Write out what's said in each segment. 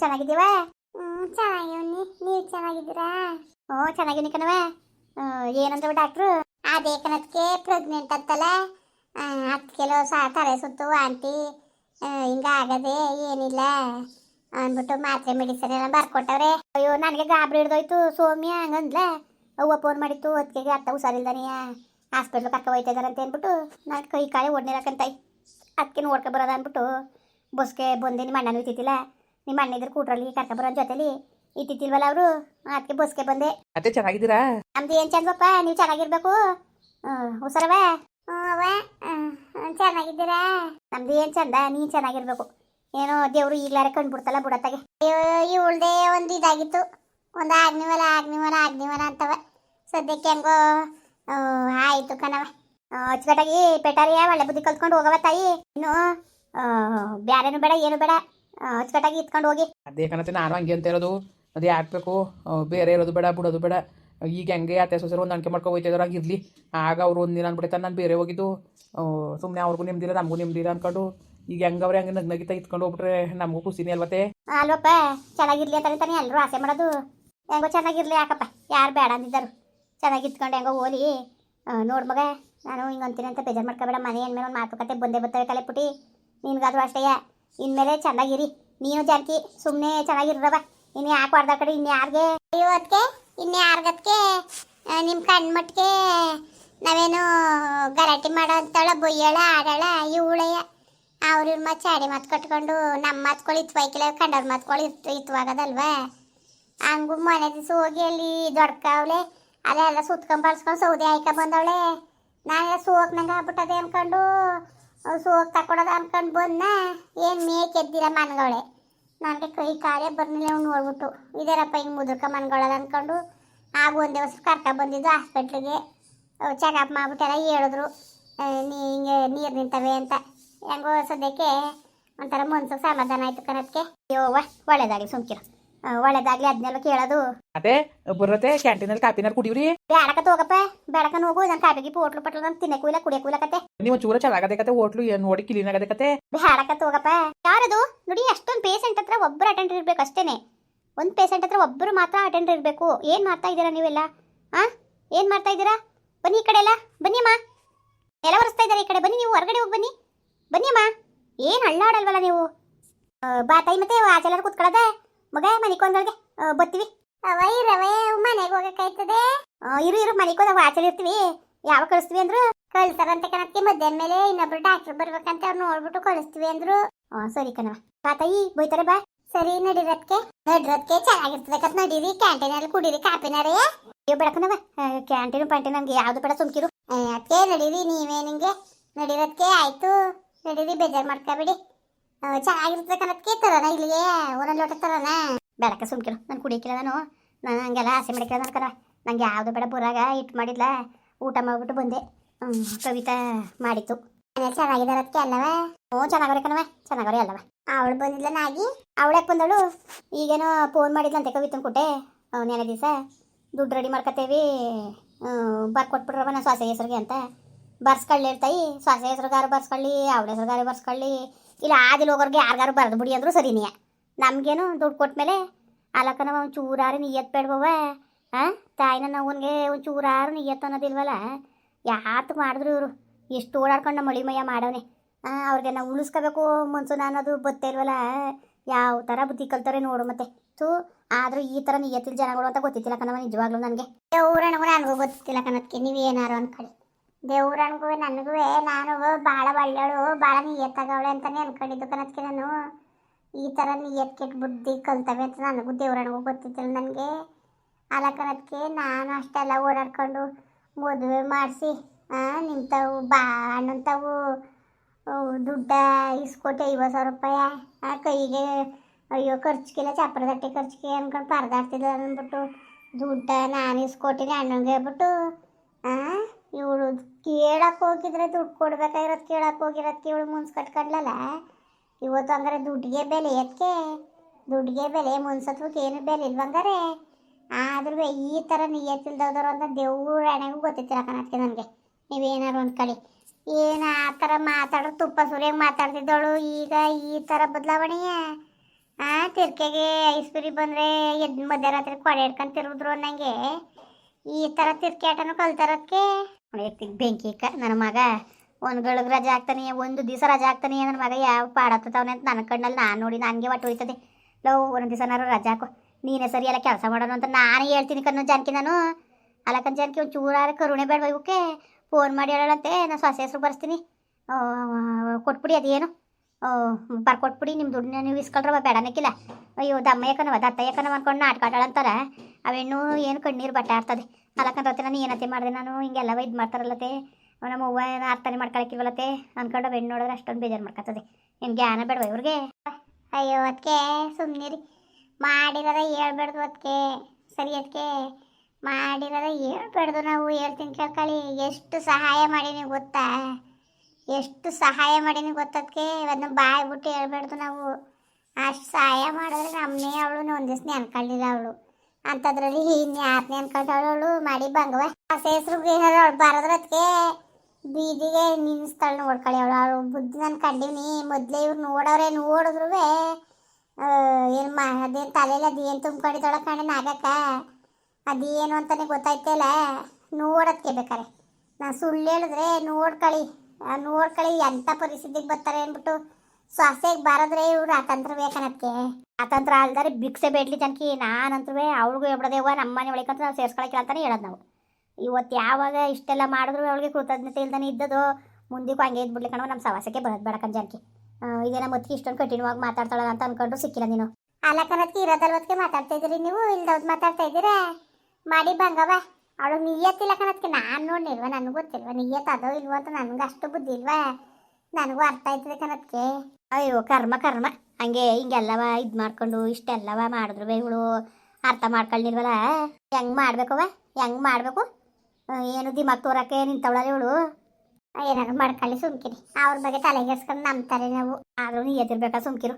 ಚೆನ್ನಾಗಿದ್ದೀವಾ? ಹ್ಞೂ ಚೆನ್ನಾಗಿವ್ನಿ ನೀವು ಚೆನ್ನಾಗಿದ್ದೀರಾ? ಓ ಚೆನ್ನಾಗಿವ್ನಿ ಕಣವ ಏನಂದ್ರೆ ಡಾಕ್ಟ್ರು? ಅದೇ ಕಣದಕ್ಕೆ ಪ್ರೆಗ್ನೆಂಟ್ ಅಂತಲ್ಲ. ಹತ್ತು ಕಿಲೋ ಸಾ, ತಲೆ ಸುತ್ತು ಹಿಂಗ ಆಗದೆ ಏನಿಲ್ಲ ಅಂದ್ಬಿಟ್ಟು ಮಾತ್ರೆ ಮೆಡಿಸಿನ್ ಎಲ್ಲ ಬರ್ಕೊಟ್ಟವ್ರೆ. ಅಯ್ಯೋ, ನನಗೆ ಗಾಬರಿ ಹಿಡ್ದೋಯ್ತು, ಸೌಮ್ಯ ಹಂಗಂದ್ಲ. ಅವ್ವ ಫೋನ್ ಮಾಡಿತ್ತು ಅದಕ್ಕೆ ಅತ್ತ ಹುಷಾರಿಲ್ದಾನೆಯ. ಹಾಸ್ಪಿಟ್ಲ್ ಕರ್ಕ ಹೋಯ್ತಾ ಇದಾರೆ ಅಂತ ಅಂದ್ಬಿಟ್ಟು, ನಾನು ಕೈ ಕಾಯಿ ಒಡ್ನಿರಕಂತಾಯಿ ಅದಕ್ಕೆ ನೋಡ್ಕೊ ಬರೋದ ಅಂದ್ಬಿಟ್ಟು, ಬಸ್ಗೆ ಬಂದಿನಿ ನಿಮ್ಮ ಅಣ್ಣನೂ ಇತ್ತಿಲ್ಲ ನಿಮ್ಮ ಅಣ್ಣ ಇದ್ರ ಕೂಟ್ರಲ್ಲಿ ಕರ್ಕ ಬರೋ ಜೊತೆಲಿ ಇತ್ತಿತ್ತಿಲ್ವಲ್ಲ ಅವರು? ಅದಕ್ಕೆ ಬಸ್ಗೆ ಬಂದೆ. ಅತ್ತೆ ಚೆನ್ನಾಗಿದ್ದೀರಾ? ನಮ್ದು ಏನ್ ಚಂದಪ್ಪ ನೀವು ಚೆನ್ನಾಗಿರ್ಬೇಕು. ಹುಷಾರವ? ಚೆನ್ನಾಗಿದ್ದೀರಾ? ನಮ್ದು ಏನ್ ಚಂದ ನೀನ್ ಚೆನ್ನಾಗಿರ್ಬೇಕು. ಏನೋ ದೇವ್ರು ಈಗ್ಲಾರೆ ಕಂಡ್ಬಿಡ್ತಲ್ಲ ಬುಡತ್ತಾಗೆ. ಅಯ್ಯೋ ಇವಳ್ದೆ ಒಂದು ಇದಾಗಿತ್ತು. ಒಂದು ಆಗ್ನಿವಲ ಆಗ್ನಿವಲ ಆಗ್ನಿವಲ ಅಂತವ. ಸದ್ಯಕ್ಕೆ ಹೆಂಗೋ ಆಯ್ತು ಕಣವ ಅಚ್ಚುಕಟ್ಟಾಗಿ ಪೆಟಾರಿಯ ಒಳ್ಳೆ ಬುದ್ಧಿ ಕಲ್ತ್ಕೊಂಡು ಹೋಗವ ತಾಯಿ. ಇನ್ನು ಬ್ಯಾರೇನು ಬೇಡ ಏನು ಬೇಡ. ಅಚ್ಚುಕಟ್ಟಾಗಿ ಇತ್ಕೊಂಡು ಹೋಗಿ. ಅದೇ ಕಣತ್ತೆ ನಾನು ಹಂಗೆ ಅಂತ ಇರೋದು. ಅದೇ ಹಾಕ್ಬೇಕು. ಬೇರೆ ಇರೋದು ಬೇಡ ಬಿಡೋದು ಬೇಡ. ಈಗ ಹೆಂಗೆ ಅತ್ತೆ ಸೊಸೆರು ಒಂದು ಅಂಕೆ ಮಾಡ್ಕೊ ಹೋಯ್ತಿದಾರೆ ಇರಲಿ ಆಗ ಅವ್ರು ಒಂದು ದಿನ ಅಂದ್ಬಿಡ್ತಾರೆ ನಾನು ಬೇರೆ ಹೋಗಿದ್ದು. ಸುಮ್ಮನೆ ಅವ್ರಿಗೂ ನಿಮ್ದಿಲ್ಲ ನಮಗೂ ನಿಮ್ದಿಲ್ಲ ಅನ್ಕೊಂಡು. ಈಗ ಹೆಂಗವ್ರೆ ಹಂಗೆ ನಗ್ ನಗಿತ ಇತ್ಕೊಂಡು ಹೋಗ್ಬಿಟ್ರೆ ನಮಗೂ ಖುಷಿನೇ ಅಲ್ವತ್ತೆ? ಅಲ್ವಪ್ಪ ಚೆನ್ನಾಗಿರ್ಲಿ ಅಂತಾನೆ ತಾನೇ ಎಲ್ಲರೂ ಆಸೆ ಮಾಡೋದು. ಹೆಂಗೋ ಚೆನ್ನಾಗಿರ್ಲಿ ಯಾಕಪ್ಪ? ಯಾರು ಬೇಡ ಅಂದಿದ್ದರು. ಚೆನ್ನಾಗಿ ಇತ್ಕೊಂಡು ಹೆಂಗೋ ಓಲಿ. ನೋಡು ಮಗ ನಾನು ಹಿಂಗೆ ಅಂತೀನಿ ಅಂತ ಬೇಜಾರು ಮಾಡ್ಕೋಬೇಡ. ಮನೆ ಅಂದಮೇಲೆ ಒಂದು ಮಾತುಕತೆ ಬಂದೇ ಬರ್ತವೆ ಕಲೆ ಪುಟಿ ನಿನ್ಗಾದ್ರೂ ಅಷ್ಟೇ. ಇನ್ಮೇಲೆ ಚೆನ್ನಾಗಿರಿ. ನೀನು ಜಾನಕಿ ಸುಮ್ಮನೆ ಚೆನ್ನಾಗಿರ್ರವ ಇನ್ನು ಯಾಕೆ ಹೊಡ್ದ ಕಡೆ? ಇನ್ನು ಯಾರಿಗೆ? ಅದಕ್ಕೆ ಇನ್ನು ಯಾರಿಗತ್ಗೆ ನಿಮ್ಮ ಕಣ್ಮಟ್ಟಿಗೆ ನಾವೇನು ಗಲಾಟೆ ಮಾಡೋ ಬೊಯ್ಯಳ, ಆಡಳ ಇವಳೆಯ ಅವ್ರ ಇವ್ರ ಮತ್ತೆ ಚಾಡಿ ಮಾತು ಕಟ್ಕೊಂಡು ನಮ್ಮ ಮಾತ್ಗಳು ಇತ್ವೈಕಿಲ್ಲ ಕಂಡವ್ರ ಮಾತ್ಗಳು ಇತ್ತು, ಇತ್ವಾಗದಲ್ವಾ? ಹಂಗು ಮನೆ ದಿವಸ ಹೋಗಿ ಅಲ್ಲಿ ದೊಡ್ಕವ್ಲೆ ಅಲ್ಲೆಲ್ಲ ಸುತ್ಕೊಂಡ್ ಬಳಸ್ಕೊಂಡು ಸೌದೆ ಆಯ್ಕ ಬಂದವಳೆ. ನಾನೆಲ್ಲ ಸೋಕ್ ನಂಗೆ ಆಗ್ಬಿಟ್ಟದೆ ಅನ್ಕೊಂಡು ಸೋಕ್ ತಕೊಡೋದ ಅನ್ಕೊಂಡು ಬಂದ ಏನು ಮೇಕ್ ಎದ್ದಿರ ಮನ್ಗವಳೆ. ನನಗೆ ಕೈ ಕಾರ್ಯ ಬರ್ನಿಲ್ಲ ಅವ್ನು ನೋಡ್ಬಿಟ್ಟು. ಇದಾರಪ್ಪ ಹಿಂಗೆ ಮುದುಕ ಮನ್ಗಳದ ಅನ್ಕೊಂಡು ಆಗ ಒಂದು ದಿವಸ ಕರ್ಕ ಬಂದಿದ್ದು ಹಾಸ್ಪಿಟ್ಲಿಗೆ ಚೆಕಪ್ ಮಾಡ್ಬಿಟ್ಟೆಲ್ಲ ಹೇಳಿದ್ರು. ನೀ ಹಿಂಗೆ ನೀರು ನಿಂತವೆ ಅಂತ. ಹೆಂಗೋ ಸದ್ಯಕ್ಕೆ ಒಂಥರ ಮನ್ಸಿಗೆ ಸಮಾಧಾನ ಆಯ್ತು ಕಣಕ್ಕೆ. ಯೋವ ಒಳ್ಳೇದಾಗಲಿ, ಸುಮ್ಕಿರು. ಒಳ್ಳೇದಾಗ್ಲಿ ಅದನ್ನೆಲ್ಲ ಕೇಳೋದು. ಅದೇ ಬರತ್ತೆ ಕ್ಯಾಂಟೀನಲ್ಲಿ ಕಾಪಿನಾರು ಕುಡಿವ್ರಿ ಬೇಡಕ ಹೋಗಪ್ಪ ಬೇಡಕ ಹೋಗು ನನ್ ಕಾಪಿಗೆ ಹೋಟ್ಲು ಪಟ್ಲು ನಾನು ತಿನ್ನಕ್ಕೂ ಇಲ್ಲ ಕುಡಿಯಕ್ಕೂ ಇಲ್ಲ ಕತೆ. ನೀವು ಚೂರ ಚೆನ್ನಾಗದೆ ಕತೆ ಹೋಟ್ಲು ಏನ್ ನೋಡಿ ಕ್ಲೀನ್ ಆಗದೆ ಕತೆ ಬೇಡಕ ಹೋಗಪ್ಪ. ಯಾರದು? ನೋಡಿ ಅಷ್ಟೊಂದು ಪೇಷಂಟ್ ಹತ್ರ ಒಬ್ಬರು ಅಟೆಂಡರ್ ಇರ್ಬೇಕು ಅಷ್ಟೇನೆ. ಒಂದ್ ಪೇಷಂಟ್ ಹತ್ರ ಒಬ್ಬರು ಮಾತ್ರ ಅಟೆಂಡರ್ ಇರಬೇಕು. ಏನು ಮಾಡ್ತಾ ಇದ್ದೀರಾ ನೀವೆಲ್ಲ? ಆ? ಏನು ಮಾಡ್ತಾ ಇದ್ದೀರಾ? ಬನ್ನಿ ಈ ಕಡೆ ಎಲ್ಲ ಬನ್ನಿ ಅಮ್ಮ ನೆಲ ಒರೆಸ್ತಾ ಇದ್ದಾರೆ ಈ ಕಡೆ. ಬನ್ನಿ ನೀವು ಹೊರಗಡೆ ಹೋಗಿ ಬನ್ನಿ. ಬನ್ನಿ ಅಮ್ಮ ಏನು ಹಳ್ಳಾಡಲ್ವಲ್ಲ ನೀವು? ಬಾ ತಾಯಿ ಮತ್ತೆ ಆಚೆಲ್ಲಾರು ಕುತ್ಕೊಳ್ಳೋದ? ಮಗ ಮನಿಕೊಂದೊಳಗೆ ಬತ್ತೀವಿ. ಅವೈ ರವೆ ಮನೆಗೆ ಹೋಗಕ್ಕಾಯ್ತದೆ ಇರು ಇರು ಮನಿಕೊಂದ ವಾಚಲ್ ಇರ್ತೀವಿ. ಯಾವ ಕಳಿಸ್ತೀವಿ ಅಂದ್ರು? ಕಳ್ಸಾರಂತೆ ಕಣಕ್ಕೆ ಮಧ್ಯಾಹ್ನ ಮೇಲೆ ಇನ್ನೊಬ್ರು ಡಾಕ್ಟರ್ ಬರ್ಬೇಕಂತ ಅವ್ರು ನೋಡ್ಬಿಟ್ಟು ಕಳಿಸ್ತೀವಿ ಅಂದ್ರು. ಸರಿ ಕಣವ ತಾತಾಯಿ ಬೈತಾರೆ ಬಾ. ಸರಿ ನಡಿರತ್ಕೆ ನಡಿರತ್ಕೆ ಚೆನ್ನಾಗಿರ್ತದೆ ಕತ್ ನಡೀರಿ. ಕ್ಯಾಂಟೀನಲ್ಲಿ ಕುಡೀರಿ ಕಾಪಿನಾರೇ ಅಯ್ಯೋ ಬೆಳಕನವ ಕ್ಯಾಂಟೀನ್ ಪ್ಯಾಂಟೀನ್ ನಮ್ಗೆ ಯಾವ್ದು ಬೇಡ ಸುಮ್ಕಿರು. ಅದಕ್ಕೆ ನಡೀರಿ, ನೀವೇ ನಿಂಗೆ. ನಡಿರತ್ಕೆ ಆಯ್ತು. ನಡೀರಿ, ಬೇಜಾರು ಮಾಡ್ಕೋಬೇಡಿ ಚೆನ್ನಾಗಿರ್ತದೆ ಕಣಕ್ಕೆ ತರೋಣ ಇಲ್ಲಿಗೆ? ಒಂದೊಂದು ಲೋಟ ತರೋಣ ಬೆಳಕ ಸುಮ್ಕಿರು ನಾನು ಕುಡಿಯಕ್ಕಿಲ್ಲ ನಾನು. ನಾನು ಹಂಗೆಲ್ಲ ಆಸೆ ಮಾಡಿಕ್ಕಿಲ್ಲ ನನ್ಕರ ಕರ ನಂಗೆ ಯಾವುದು ಬೇಡ ಬುರಾಗ ಇಟ್ಟು ಮಾಡಿಲ್ಲ ಊಟ ಮಾಡಿಬಿಟ್ಟು ಬಂದೆ. ಕವಿತಾ ಮಾಡಿತ್ತು ಚೆನ್ನಾಗಿದ್ದಾರೆ ಅಲ್ಲವ? ಹ್ಞೂ, ಚೆನ್ನಾಗವ್ರೆ ಕಣವ ಚೆನ್ನಾಗವ್ರೆ ಅಲ್ಲವ? ಅವಳು ಬಂದಿದ್ಲ ನಾಗಿ. ಅವಳಕ್ಕೆ ಬಂದಳು. ಈಗೇನೋ ಫೋನ್ ಮಾಡಿದ್ಲಂತೆ ಕವಿತನ ಕೊಟ್ಟೆ ನೆನೆ ದಿವಸ ದುಡ್ಡು ರೆಡಿ ಮಾಡ್ಕೊತೇವಿ ಬರ್ಕೊಟ್ಬಿಟ್ರವ ನಾನು ಸೊಸೆ ಹೆಸ್ರಿಗೆ ಅಂತ. ಬರ್ಸ್ಕೊಳ್ಳಿ ಹೇಳ್ತಾಯಿ. ಸೊಸೆ ಹೆಸ್ರುಗಾರು ಬರ್ಸ್ಕೊಳ್ಳಿ, ಅವಳ ಹೆಸ್ರುಗಾರು ಬರ್ಸ್ಕೊಳ್ಳಿ. ಇಲ್ಲ, ಆದಿಲ್ ಹೋಗೋರ್ಗೆ ಯಾರಿಗಾರು ಬರೆದು ಬಿಡಿ ಅಂದ್ರು ಸರಿನೇ. ನಮಗೇನು ದುಡ್ಡು ಕೊಟ್ಮೇಲೆ ನಾವು ಒಂದು ಚೂರಾರು ನಿಯತ್ ಬೇಡವವ ಹಾಂ ತಾಯಿನ ನಾವನ್ಗೆ ಒಂದು ಚೂರಾರು ನೀಯತ್ ಅನ್ನೋದಿಲ್ವಲ್ಲ? ಯಾತು ಮಾಡಿದ್ರು ಇವರು? ಎಷ್ಟು ಓಡಾಡ್ಕೊಂಡು ನಮ್ಮ ಮಳಿ ಮಯ್ಯ ಮಾಡವನೆ. ಅವ್ರಿಗೆ ನಾವು ಉಳಿಸ್ಕೋಬೇಕು ಮನ್ಸುನ ಅನ್ನೋದು ಬತ್ತೇ ಇಲ್ವಲ್ಲ? ಯಾವ ಥರ ಬುದ್ಧಿ ಕಲ್ತಾರೆ ನೋಡು ಮತ್ತೆ. ತೂ ಆದರೂ ಈ ಥರ ನಿಯತ್ತಿನ ಜನಗಳು ಅಂತ ಗೊತ್ತಿತ್ತಿಲ್ಲ ಕಣವ ನಿಜವಾಗ್ಲೂ ನನಗೆ. ದೇವ್ರನಿಗೂ ನನಗೂ ಗೊತ್ತಿಲ್ಲ ಕಣಕ್ಕೆ ನೀವು ಏನಾರು ಅನ್ಕೊಳ್ಳಿ. ದೇವ್ರನಿಗೂ ನನಗೂ ನಾನು ಭಾಳ ಒಳ್ಳೆಯವಳು ಭಾಳ ನಿಯತ್ತಾಗವಳೆ ಅಂತಲೇ ಅನ್ಕೊಂಡಿದ್ದು ಕಣಕ್ಕೆ ನಾನು ಈ ಥರ ನಿಯತ್ ಕೆಟ್ಟ ಬುದ್ಧಿ ಕಲ್ತವೆ ಅಂತ ನನಗೂ ದೇವ್ರನಿಗೂ ಗೊತ್ತಿದ್ದಿಲ್ಲ ನನಗೆ. ಅಲ್ಲ ಕನಕ್ಕೆ ನಾನು ಅಷ್ಟೆಲ್ಲ ಓಡಾಡ್ಕೊಂಡು ಮದುವೆ ಮಾಡಿಸಿ ನಿಂತವು, ಬಾ ಅಣ್ಣಂತವು ದುಡ್ಡ ಇಸ್ಕೊಟ್ಟೆ ಐವತ್ತು ಸಾವಿರ ರೂಪಾಯಿ, ಆ, ಕೈಗೆ, ಅಯ್ಯೋ ಖರ್ಚಿಗೆಲ್ಲ ಚಪ್ಪರ ತಟ್ಟೆ ಖರ್ಚಿಗೆ ಅಂದ್ಕೊಂಡು ಪರದಾಡ್ತಿದ್ದ ಅಂದ್ಬಿಟ್ಟು ದುಡ್ಡ ನಾನು ಇಸ್ಕೊಟ್ಟಿನಿ ಅಣ್ಣಂಗೆ ಹೇಳ್ಬಿಟ್ಟು ಇವಳು ಕೇಳಕ್ಕೆ ಹೋಗಿದ್ರೆ ದುಡ್ಡು ಕೊಡ್ಬೇಕಾಗಿರೋದು ಕೇಳಕ್ಕೆ ಹೋಗಿರೋದಕ್ಕೆ ಇವಳು ಮುನ್ಸ್ ಕಟ್ಕೊಂಡ್ಲಲ್ಲ? ಇವತ್ತು ಹಂಗಾರೆ ದುಡ್ಡಿಗೆ ಬೆಲೆ ಎದಕ್ಕೆ ದುಡ್ಡಿಗೆ ಬೆಲೆ ಮುನ್ಸತ್ವಕ್ಕೆ ಏನು ಬೆಲೆ ಇಲ್ವಂಗಾರೆ? ಆದ್ರೂ ಈ ಥರ ನಿಯತ್ತಿಲ್ದವ್ರು ಅಂತ ದೇವ್ರ ಹಣೆಗೂ ಗೊತ್ತಿತ್ತಿರ ಕಣಕ್ಕೆ ನನಗೆ. ನೀವೇನಾರು ಕಡೆ ಏನು ಆ ಥರ ಮಾತಾಡೋ ತುಪ್ಪ ಸುರಿಯಾಗಿ ಮಾತಾಡ್ತಿದ್ದವಳು ಈಗ ಈ ಥರ ಬದಲಾವಣೆಯೇ? ಆ, ತಿರ್ಕೆಗೆ ಐಸ್ಪುರಿ ಬಂದ್ರೆ ಎದ್ ಮಧ್ಯರಾತ್ರಿ ಕೊಡೆ ಹಿಡ್ಕೊಂಡ್ ತಿರುಗಿದ್ರು ನಂಗೆ ಈ ಥರ ತಿರ್ಕೆ ಆಟನೂ ಕಲ್ತಾರದಕ್ಕೆ ಎತ್ತಿಗೆ ಬೆಂಕಿ ಇಕ್ಕ ನನ್ನ ಮಗ ಒಂದು ಗಳಗ್ ರಜೆ ಆಗ್ತಾನೆ ಒಂದು ದಿವಸ ರಜೆ ಆಗ್ತಾನೆ ನನ್ನ ಮಗ ಯಾವ ಪಾಡತ್ತವನೆ ಅಂತ ನನ್ನ ಕಣ್ಣಲ್ಲಿ ನಾನು ನೋಡಿ ನನಗೆ ಒಟ್ಟು ಹೋಯ್ತದೆ ಲವ್ ಒಂದು ದಿವಸನಾರು ರಜೆ ಹಾಕು. ನೀನೇ ಸರಿ ಎಲ್ಲ ಕೆಲಸ ಮಾಡೋಣ ಅಂತ ನಾನು ಹೇಳ್ತೀನಿ ಕಣ್ಣು ಜಾನಕಿ ನಾನು. ಅಲ್ಲಕ್ಕನ್ ಜಾನಕಿ, ಒಂದು ಚೂರಾರ ಕರುಣೆ ಬೇಡ ಇವಕ್ಕೆ. ಫೋನ್ ಮಾಡಿ ಹೇಳೋಣಂತೆ ನಾನು ಸೊಸೆ ಹೆಸ್ರು ಬರ್ಸ್ತೀನಿ. ಕೊಟ್ಬಿಡಿ ಅದೇನು. ಬರ್ಕೊಟ್ಬಿಡಿ ನಿಮ್ಮ ದುಡ್ಡನ್ನ ನೀವು ಇಸ್ಕೊಳ್ರವ, ಬೇಡನಕ್ಕಿಲ್ಲ. ಅಯ್ಯೋ ದಮ್ಮ ಯಾಕನವ ದತ್ತ ಯಾಕನವ ಅನ್ಕೊಂಡು ನಾಟಕ ಆಟಾಳಂತಾರ ಅವೆಣ್ಣು ಏನು ಕಣ್ಣೀರು ಬಟ್ಟೆ ಆಡ್ತದೆ ಅಲ್ಲಕ್ಕಂತ ನಾನು ಏನತ್ತೆ ಮಾಡಿದೆ ನಾನು? ಹಿಂಗೆಲ್ಲ ಇದು ಮಾಡ್ತಾರಲ್ಲತ್ತೆ. ನಮ್ಮ ಅವ್ವ ಏನು ಅರ್ಥನೇ ಮಾಡ್ಕೊಳಕ್ಕಿಲ್ವಲ್ಲತೆ ಅನ್ಕೊಂಡು ಅವೆಣ್ಣು ನೋಡಿದ್ರೆ ಅಷ್ಟೊಂದು ಬೇಜಾರು ಮಾಡ್ಕೊತದೆ. ಏನು ಜ್ಞಾನ ಬೇಡವ ಇವ್ರಿಗೆ? ಅಯ್ಯೋ ಅದಕ್ಕೆ ಸುಮ್ಮನಿರಿ ಮಾಡಿರೋದ ಹೇಳ್ಬೇಡ್ದು ಅದಕ್ಕೆ ಸರಿ ಅದಕ್ಕೆ ಮಾಡಿರೋದ ಹೇಳ್ಬೇಡ್ದು ನಾವು ಹೇಳ್ತೀನಿ ಕೇಳ್ಕೊಳ್ಳಿ ಎಷ್ಟು ಸಹಾಯ ಮಾಡೀನಿ ಗೊತ್ತಾ? ಎಷ್ಟು ಸಹಾಯ ಮಾಡೀನಿ ಗೊತ್ತದಕ್ಕೆ ಅದನ್ನ ಬಾಯಿ ಬಿಟ್ಟು ಹೇಳ್ಬಾರ್ದು ನಾವು. ಅಷ್ಟು ಸಹಾಯ ಮಾಡಿದ್ರೆ ನಮ್ಮನೇ ಅವಳು ಒಂದಿವ್ಸ ನೆನ್ಕೊಳ್ಳಿಲ್ಲ ಅವಳು. ಅಂಥದ್ರಲ್ಲಿ ಇನ್ಯಾರನ್ನೇ ಅನ್ಕೊಂಡವಳು ಅವಳು, ಮಾಡಿ ಬಂಗವ ಹೆಸ್ರು ಏನಾದ್ರು ಬರೋದ್ರದಕ್ಕೆ ಬೀದಿಗೆ ನಿನ್ನಿಸ್ತಾಳು ನೋಡ್ಕೊಳ್ಳಿ ಅವಳು. ಅವಳು ಬುದ್ಧಿ ನಾನು ಕಂಡೀನಿ. ಮೊದಲೇ ಇವ್ರು ನೋಡೋರೆ ನೋಡಿದ್ರು ಏನು ಮಾ, ಅದೇನು ತಲೆಯಲ್ಲಿ ಅದೇನು ತುಂಬ್ಕೊಂಡಿದ್ದಾಳ ಕಣೆ ನಾಗಕ್ಕ. ಅದೇನು ಅಂತಲೇ ಗೊತ್ತಾಯ್ತಲ್ಲ ನೋಡೋದಕ್ಕೆ ಬೇಕಾರೆ. ನಾನು ಸುಳ್ಳು ಹೇಳಿದ್ರೆ ನೋಡ್ಕೊಳ್ಳಿ ಆ ನೋಡ್ಕೊಳ್ಳಿ ಎಂಥ ಪರಿಸ್ಥಿತಿಗೆ ಬರ್ತಾರೆ ಅಂದ್ಬಿಟ್ಟು ಸೊಸೆಗೆ ಬಾರದ್ರೆ ಇವ್ರು ಅತಂತ್ರ ಬೇಕನಕ್ಕೆ ಅತಂತ್ರ ಅಲ್ದಾರೆ ಭಿಕ್ಷೆ ಬೇಡ್ಲಿ ಜನಕಿ ನಾನಂತೂ ಅವ್ಳಿಗೂ ಹೇಳ್ಬಿಡದೇವ ನಮ್ಮ ಮನೆ ಒಳಗಂತ ನಾವು ಸೇರ್ಸ್ಕೊಳಕ್ಕೆ ಅಂತಾನೆ ಹೇಳೋದು ನಾವು. ಇವತ್ತು ಯಾವಾಗ ಇಷ್ಟೆಲ್ಲ ಮಾಡಿದ್ರು ಅವಳಿಗೆ ಕೃತಜ್ಞತೆ ಇಲ್ದಾನೆ ಇದ್ದದು ಮುಂದಕ್ಕೂ ಹಂಗೆ ಇದ್ಬಿಡ್ಲಿ ಕಣವ ನಮ್ಮ ಸವಾಸಕ್ಕೆ ಬರೋದು ಬೇಡ ಜನಕ್ಕೆ ಜನಕಿ. ನಮ್ಮ ಮತ್ತೆ ಇಷ್ಟೊಂದು ಆಗಿ ಮಾತಾಡ್ತಾಳ ಅಂತ ಅನ್ಕೊಂಡು ಸಿಕ್ಕಿಲ್ಲ ನೀನು. ಅಲ್ಲ ಕಣಕ್ಕೆ ಇರೋದಲ್ವತ್ಗೆ ಮಾತಾಡ್ತಾ ಇದ್ದೀರಿ ನೀವು, ಇಲ್ದವ್ದು ಮಾತಾಡ್ತಾ ಇದ್ದೀರಾ? ಮಾಡಿ ಬಂಗವ. ಅವಳು ನೀಯತ್ತಿಲ್ಲ ಕಣಕ್ಕೆ ನಾನು ನೋಡಿಲ್ವ ನನಗೂ ಗೊತ್ತಿಲ್ವ? ನಿಯತ್ ಅದೋ ಇಲ್ವೋ ಅಂತ ನನಗೆ ಅಷ್ಟು ಬುದ್ಧಿ ಇಲ್ವಾ? ನನಗೂ ಅರ್ಥ ಆಯ್ತದೆ ಕಣಕ್ಕೆ ಅಯ್ಯೋ ಕರ್ಮ ಕರ್ಮ. ಹಂಗೆ ಹಿಂಗೆಲ್ಲವ ಇದು ಮಾಡ್ಕೊಂಡು ಇಷ್ಟೆಲ್ಲವ ಮಾಡಿದ್ರು ಇವಳು ಅರ್ಥ ಮಾಡ್ಕೊಳ್ಳಿಲ್ವಲ್ಲ ಹೆಂಗ್ ಮಾಡ್ಬೇಕವ ಹೆಂಗ್ ಮಾಡಬೇಕು? ಏನು ದಿಮಾಗ್ ತೋರಕ್ಕೆ ನಿಂತವಳಲ್ಲ ಇವಳು? ಏನಾದ್ರು ಮಾಡ್ಕೊಳ್ಳಿ ಸುಮ್ಕಿರಿ. ಅವ್ರ ಬಗ್ಗೆ ತಲೆಗೆಸ್ಕೊಂಡು ತಲೆ ನಾವು. ಆದ್ರೂ ನೀ ಸುಮ್ಕಿರು?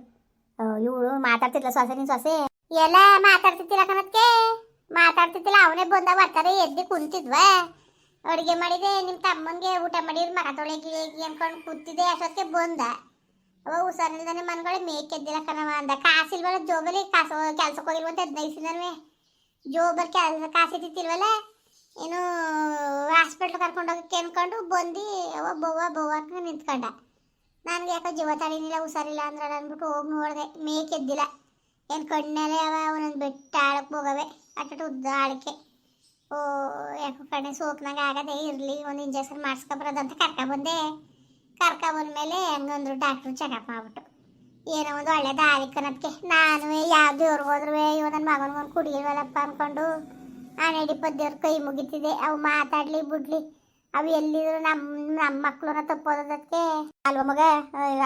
ಇವಳು ಮಾತಾಡ್ತಿದ್ಲ ಸೊಸೆ ನಿನ್ ಸೊಸೆ? ಎಲ್ಲ ಮಾತಾಡ್ತಿದ್ದಿಲ್ಲ ಕಣತ್ಗೆ ಮಾತಾಡ್ತಿದ್ದಿಲ್ಲ, ಅವನೇ ಬಂದ ಬರ್ತಾರೆ, ಎದ್ದು ಕುಂತಿದ್ವ. ಅಡುಗೆ ಮಾಡಿದೆ ನಿಮ್ಮ ತಮ್ಮನಿಗೆ ಊಟ ಮಾಡಿದ್ರೆ ಮಗ ತೊಳೆಗಿ ಅನ್ಕೊಂಡು ಕೂತಿದ್ದೆ, ಅಷ್ಟೊತ್ತಿಗೆ ಬಂದ. ಅವ ಹುಷಾರಿಲ್ದಾನೆ ಮನ್ಗಳು ಮೇಕೆದ್ದಿಲ್ಲ ಕಣವ ಅಂದ. ಕಾಸಿಲ್ವಲ್ಲ ಜೋಬಲಿ ಕಾಸು ಕೆಲ್ಸಕ್ಕೆ ಹೋಗಿಲ್ವಂತ ಹದಿನೈದು ಜೋಬರ್ ಕೆಲಸ ಕಾಸಿದ್ದಿಲ್ವಲ್ಲ ಏನು ಹಾಸ್ಪಿಟ್ಲ್ ಕರ್ಕೊಂಡು ಹೋಗಕ್ಕೆ ಅನ್ಕೊಂಡು ಬಂದು ಅವ ಬವ್ವ, ಬೊವ್ವ ನಿಂತ್ಕೊಂಡ. ನನಗೆ ಯಾಕೋ ಜೀವ ತಡೀನಿಲ್ಲ ಹುಷಾರಿಲ್ಲ ಅಂದ್ರೆ ಅಂದ್ಬಿಟ್ಟು ಹೋಗಿ ನೋಡಿದೆ ಮೇಕೆದ್ದಿಲ್ಲ ಏನು ಕಣ್ಣಲ್ಲೇ ಅವ ಒಂದೊಂದು ಬೆಟ್ಟ ಆಳಕ್ಕೆ ಹೋಗವೆ. ಅಟ್ಟ ಉದ್ದ ಆಳಕ್ಕೆ ಓ, ಯಾಕೋ ಕಣ್ಣೆ ಸೋಪ್ನಾಗ ಆಗದೆ ಇರಲಿ, ಒಂದು ಇಂಜೆಕ್ಷನ್ ಮಾಡಿಸ್ಕೊಬರೋದಂತ ಕರ್ಕೊಬಂದೆ ಮೇಲೆ ಹೆಂಗಂದ್ರು ಡಾಕ್ಟ್ರು ಚೆಕಪ್ ಮಾಡ್ಬಿಟ್ಟು. ಏನೋ ಒಂದು ಒಳ್ಳೆ ದಾರಿ ಕನಕ್ಕೆ ನಾನು ಯಾವ ದೇವ್ರಿಗೆ ಹೋದ್ರೂ ಇವ ನನ್ನ ಮಗನಿಗೊಂದು ಕುಡಿಯಲ್ವಲ್ಲಪ್ಪ ಅಂದ್ಕೊಂಡು ಆ ನಡಿ ಪದ್ಯವ್ರ ಕೈ ಮುಗಿತಿದೆ. ಅವು ಮಾತಾಡ್ಲಿ, ಬಿಡ್ಲಿ. ಅವು ಎಲ್ಲಿದ್ರು ನಮ್ಮ ನಮ್ಮ ಮಕ್ಕಳನ್ನ ತಪ್ಪೋದಕ್ಕೆ ಅಲ್ವ ಮಗ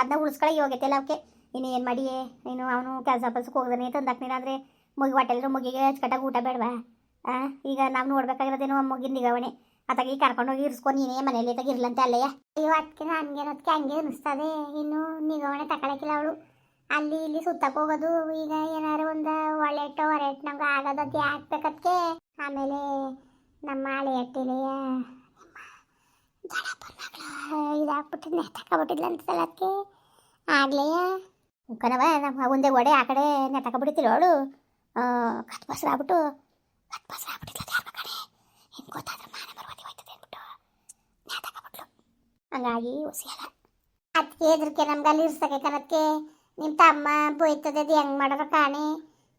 ಅದನ್ನ ಉಳಿಸ್ಕೊಳ್ಳೋ ಯೋಗ್ಯತೆ ಅವಕ್ಕೆ ಇನ್ನು ಏನು ಮಾಡಿ ಇನ್ನು ಅವನು ಕೆಲಸ ಪಲ್ಸಕ್ಕೆ ಹೋಗ್ದಾನೆ ತಂದಕ್ಕೆ ಅಂದರೆ ಮುಗಿ ಹೊಟ್ಟೆಲ್ಲರೂ ಮುಗಿಗೆ ಅಚ್ಚುಕಟ್ಟಾಗಿ ಊಟ ಬೇಡವಾ? ಈಗ ನಾವು ನೋಡ್ಬೇಕಾಗಿರೋದೇನೋ ಮುಗಿನ ನಿಗಾವಣೆ. ಅತ್ತಾಗಿ ಕರ್ಕೊಂಡೋಗಿ ಇರಿಸ್ಕೊಂಡು ನೀನೇ ಮನೇಲಿ ತಗಿರ್ಲಂತೆ ಅಲ್ಲಯ್ಯ. ಅಯ್ಯೋ ಅದಕ್ಕೆ ನನಗೇನೋದಕ್ಕೆ ಹಂಗೆ ಅನಿಸ್ತದೆ ಇನ್ನು ನಿಗಾವಣೆ ತಗೊಳಕಿಲ್ಲ ಅವಳು. ಅಲ್ಲಿ ಇಲ್ಲಿ ಸುತ್ತಕ್ಕೆ ಹೋಗೋದು ಈಗ ಏನಾರು ಒಂದು ಒಳ್ಳೆ ಇಟ್ಟು ಹೊರೆ ಇಟ್ಟು ನಮ್ಗೆ ಆಗೋದಕ್ಕೆ ಹಾಕ್ಬೇಕದಕ್ಕೆ ಆಮೇಲೆ ನಮ್ಮ ಹಳೆ ಎಟ್ಟಿಲೆಯ ಇದಾಗ್ಬಿಟ್ಟಿದ್ನೆ ಅಂತ ಅದಕ್ಕೆ ಆಗ್ಲೆಯ ಕಣವ ನಮ್ಮ ಒಂದೇ ಒಡೆ ಆ ಕಡೆ ನೆತಕೊಬಿಡ್ತಿಲ್ಲ ಅವಳು. ಕತ್ ಬಸ್ರ ಆಗ್ಬಿಟ್ಟು ಕತ್ ಬಸ್ರ ಆಗ್ಬಿಟ್ಟಿಲ್ಲ ಯಾರ ಹಿಂಗೆ ಗೊತ್ತಾದ್ರೆ ಮಾನ ಬರುವಾದಿ ಹೋಯ್ತದೆ ಅಂದ್ಬಿಟ್ಟು ನೆತಕೊಬಿಟ್ಲು ಹಂಗಾಗಿ ಹುಸಿಯಲ್ಲ ಅದಕ್ಕೆ ಎದ್ರಕ್ಕೆ ನಮ್ಗೆ ಅಲ್ಲಿ ಇರ್ಸಕ್ಕೆ ಕನತ್ಕೆ ನಿಮ್ಮ ತಮ್ಮ ಬೋಯ್ತದೆ ಅದು ಹೆಂಗೆ ಮಾಡೋರು ಕಾಣಿ?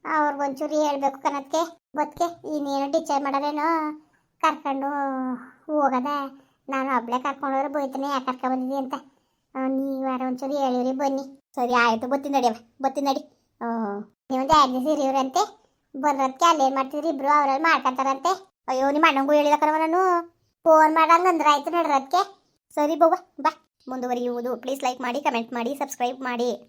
ಅವ್ರಿಗೊಂಚೂರು ಹೇಳ್ಬೇಕು ಕನಕ್ಕೆ ಬದುಕೆ, ಇನ್ನೇನು ಡಿಸೈಡ್ ಮಾಡೋರೇನೋ? ಕರ್ಕೊಂಡು ಹೋಗದ. ನಾನು ಒಬ್ಳೆ ಕರ್ಕೊಂಡೋದ್ರೆ ಬೈತಾನೆ, ಯಾಕೆ ಕರ್ಕೊಂಡ್ಬಂದಿದ್ದೀನಿ ಬಂದಿದ್ದಿ ಅಂತ. ನೀವಾರ ಒಂಚೂರು ಹೇಳಿರಿ ಬನ್ನಿ. ಸರಿ, ಆಯಿತು. ಬತ್ತಿ ನಡಿಯವ ಬತ್ತಿ ನಡಿ. ನೀವೊಂದು ಎರಡು ದಿವಸ ಇರಿವ್ರಂತೆ ಬರೋದಕ್ಕೆ ಅಲ್ಲೇನು ಮಾಡ್ತಿದ್ರಿ? ಇಬ್ರು ಅವರಲ್ಲಿ ಮಾಡ್ಕೊಂತಾರಂತೆ ಅಯ್ಯೋ ನಿಮ್ಮ ಅಣ್ಣಂಗೂ ಹೇಳಿದ ನಾನು. ಫೋನ್ ಮಾಡಂಗೆ ಅಂದ್ರೆ ಆಯ್ತು ನಡ್ರದಕ್ಕೆ ಸರಿ, ಬವ್ವ, ಬಾ. ಮುಂದುವರಿಯುವುದು. ಪ್ಲೀಸ್ ಲೈಕ್ ಮಾಡಿ ಕಮೆಂಟ್ ಮಾಡಿ ಸಬ್ಸ್ಕ್ರೈಬ್ ಮಾಡಿ.